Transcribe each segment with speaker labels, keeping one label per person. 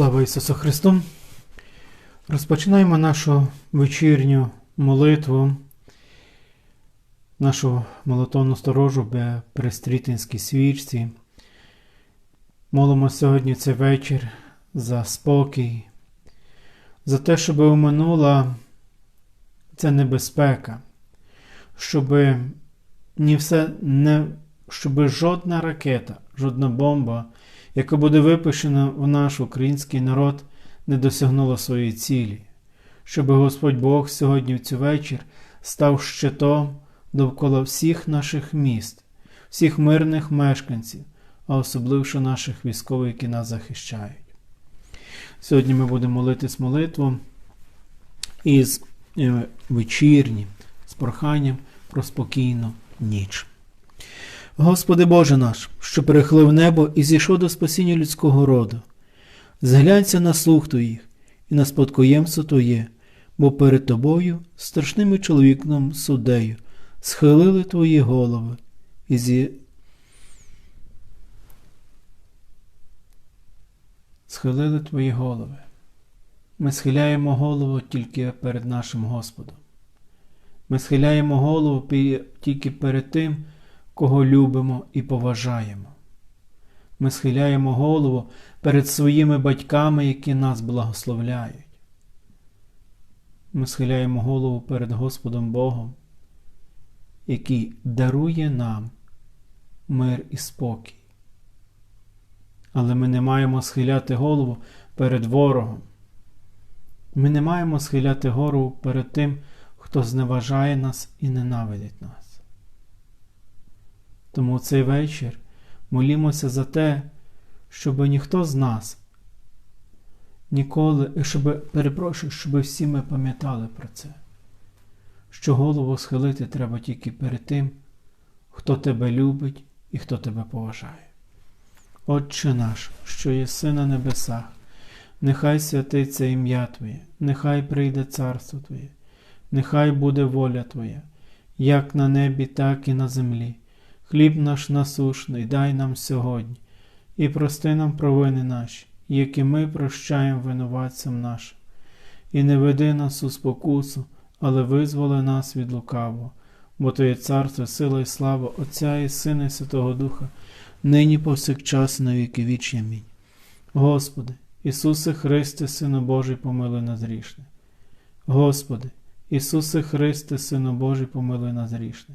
Speaker 1: Слава Ісусу Христу! Розпочинаємо нашу вечірню молитву, нашу молитовну сторожу в Престрітинській свічці. Молимо сьогодні цей вечір за спокій, за те, щоб оминула ця небезпека, щоб ні все не, щоб жодна ракета, жодна бомба яка буде випущена в наш український народ, не досягнула своєї цілі, щоб Господь Бог сьогодні в цю вечір став щитом довкола всіх наших міст, всіх мирних мешканців, а особливо наших військових, які нас захищають. Сьогодні ми будемо молитись молитву із е, вечірнім, з проханням про спокійну ніч. Господи Боже наш, що перехлив небо і зійшов до спасіння людського роду, зглянься на слух Твоїх і на спадкоємство Твоє, бо перед Тобою, страшним чоловіком суддею, схилили Твої голови і зі... Схилили Твої голови. Ми схиляємо голову тільки перед нашим Господом. Ми схиляємо голову тільки перед Тим, кого любимо і поважаємо. Ми схиляємо голову перед своїми батьками, які нас благословляють. Ми схиляємо голову перед Господом Богом, який дарує нам мир і спокій. Але ми не маємо схиляти голову перед ворогом. Ми не маємо схиляти голову перед тим, хто зневажає нас і ненавидить нас. Тому цей вечір молімося за те, щоб ніхто з нас ніколи, щоб, перепрошую, щоб всі ми пам'ятали про це, що голову схилити треба тільки перед тим, хто тебе любить і хто тебе поважає. Отче наш, що єси на небесах, нехай святиться ім'я Твоє, нехай прийде царство Твоє, нехай буде воля Твоя, як на небі, так і на землі. Хліб наш насушний, дай нам сьогодні, і прости нам провини наші, які ми прощаємо винуватцям нашим, і не веди нас у спокусу, але визволи нас від лукавого, бо то є царство, сила і слава Отця і Сина, і Святого Духа, нині повсякчас, на віки вічні. Амінь. Господи, Ісусе Христе, Сину Божий, помилуй нас грішне. Господи, Ісусе Христе, Сину Божий, помилуй нас грішне.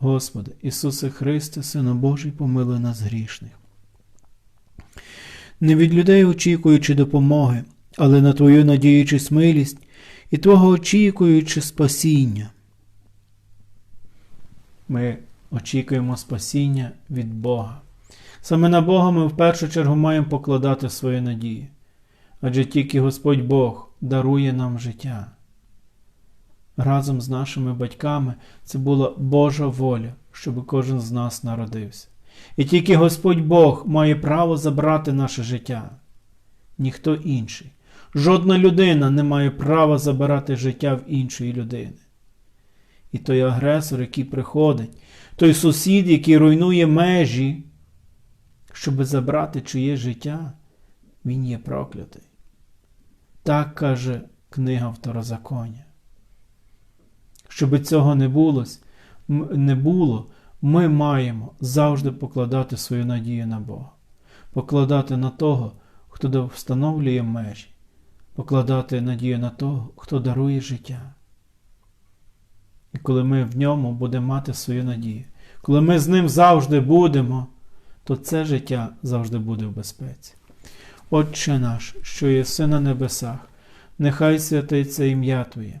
Speaker 1: Господи, Ісусе Христе, Сину Божий, помилуй нас грішних. Не від людей очікуючи допомоги, але на Твою надіючись милість і Твого очікуючи спасіння. Ми очікуємо спасіння від Бога. Саме на Бога ми в першу чергу маємо покладати свої надії, адже тільки Господь Бог дарує нам життя разом з нашими батьками це була Божа воля, щоб кожен з нас народився. І тільки Господь Бог має право забрати наше життя, ніхто інший. Жодна людина не має права забирати життя в іншої людини. І той агресор, який приходить, той сусід, який руйнує межі, щоб забрати чиє життя, він є проклятий. Так каже книга Второзаконня. Щоб цього не було, не було, ми маємо завжди покладати свою надію на Бога, покладати на того, хто встановлює межі, покладати надію на того, хто дарує життя. І коли ми в ньому будемо мати свою надію, коли ми з ним завжди будемо, то це життя завжди буде в безпеці. Отче наш, що єси на небесах, нехай святиться ім'я Твоє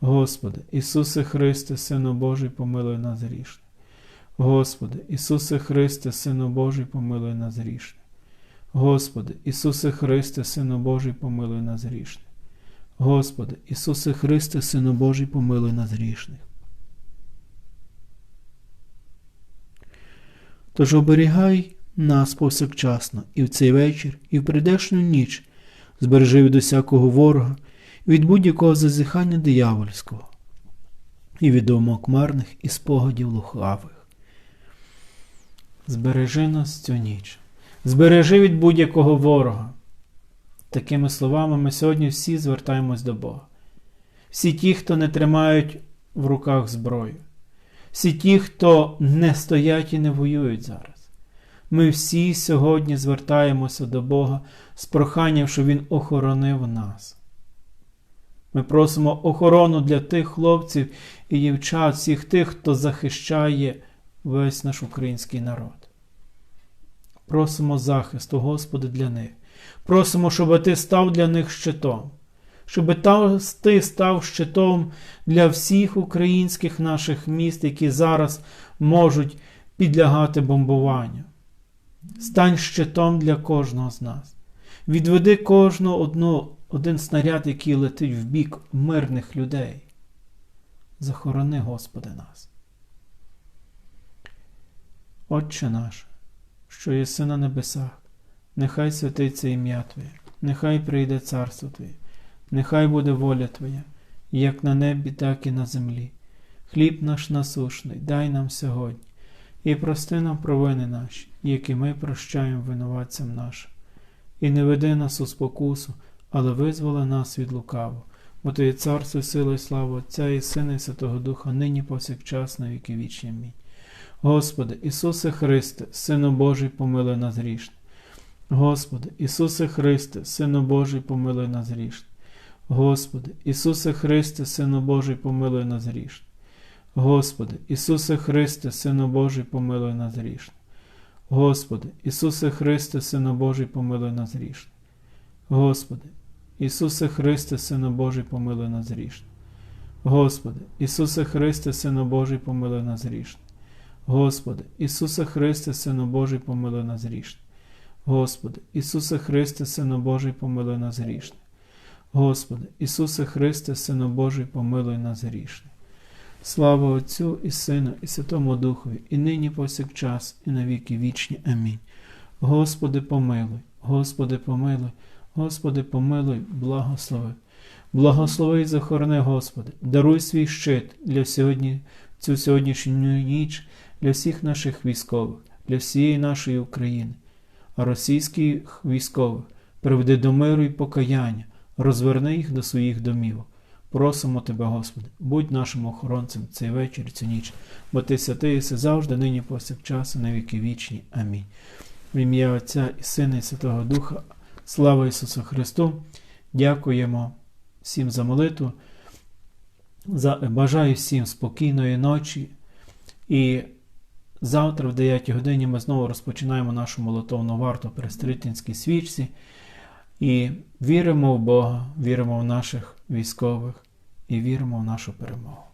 Speaker 1: Господи, Ісусе Христе, Сину Божий, помилуй нас грішне. Господи, Ісусе Христе, Сину Божий, помилуй нас грішне. Господи, Ісусе Христе, Сину Божий, помилуй нас грішне. Господи, Ісусе Христе, Сину Божий, помилуй нас грішних. Тож оберігай нас повсякчасно і в цей вечір, і в прийдешню ніч, збережи від усякого ворога, від будь-якого зазіхання диявольського, і від думок марних і спогадів лухавих. Збережи нас цю ніч, збережи від будь-якого ворога. Такими словами ми сьогодні всі звертаємось до Бога. Всі ті, хто не тримають в руках зброю, всі ті, хто не стоять і не воюють зараз. Ми всі сьогодні звертаємося до Бога з проханням, щоб Він охоронив нас. Ми просимо охорону для тих хлопців і дівчат, всіх тих, хто захищає весь наш український народ. Просимо захисту, Господи, для них. Просимо, щоб Ти став для них щитом, щоб Ти став щитом для всіх українських наших міст, які зараз можуть підлягати бомбуванню. Стань щитом для кожного з нас. Відведи кожну одну, один снаряд, який летить в бік мирних людей. Захорони, Господи, нас. Отче наш, що єси на небесах, нехай святиться ім'я Твоє, нехай прийде царство Твоє, нехай буде воля Твоя, як на небі, так і на землі. Хліб наш насушний, дай нам сьогодні, і прости нам провини наші, які ми прощаємо винуватцям нашим. І не веди нас у спокусу, але визволи нас від лукавого, бо то є царство, сила і слава Отця і Сина, і Святого Духа, нині повсякчас, на віки вічні. Амінь. Господи, Ісусе Христе, Сину Божий, помилуй нас грішне. Господи, Ісусе Христе, Сину Божий, помилуй нас грішне. Господи, Ісусе Христе, Сину Божий, помилуй нас грішне. Господи, Ісусе Христе, Сину Божий, помилуй нас грішне. Господи, Ісусе Христе, Сину Божий, помилуй нас грішне. Господи, Ісусе Христе, Сину Божий, помилуй нас грішне. Господи, Ісусе Христе, Сину Божий, помилуй нас грішне. Господи, Ісусе Христе, Сину Божий, помилуй нас грішне. Господи, Ісусе Христе, Сину Божий, помилуй нас грішне. Господи, Ісусе Христе, Сину Божий, помилуй нас грішне. Слава Отцю і Сину, і Святому Духові, і нині повсякчас, і на віки вічні. Амінь. Господи, помилуй, Господи, помилуй, Господи, помилуй, благослови. Благослови і захорони, Господи, даруй свій щит для сьогодні, цю сьогоднішню ніч для всіх наших військових, для всієї нашої України, російських військових приведи до миру і покаяння, розверни їх до своїх домівок. Просимо Тебе, Господи, будь нашим охоронцем цей вечір, цю ніч, бо Ти святий єси завжди, нині повсякчас, і на віки вічні. Амінь. В ім'я Отця і Сина, і Святого Духа, слава Ісусу Христу! Дякуємо всім за молитву. За, Бажаю всім спокійної ночі. І завтра, в 9 годині, ми знову розпочинаємо нашу молитовну варту при Стритинській свічці. І віримо в Бога, віримо в наших військових і віримо в нашу перемогу.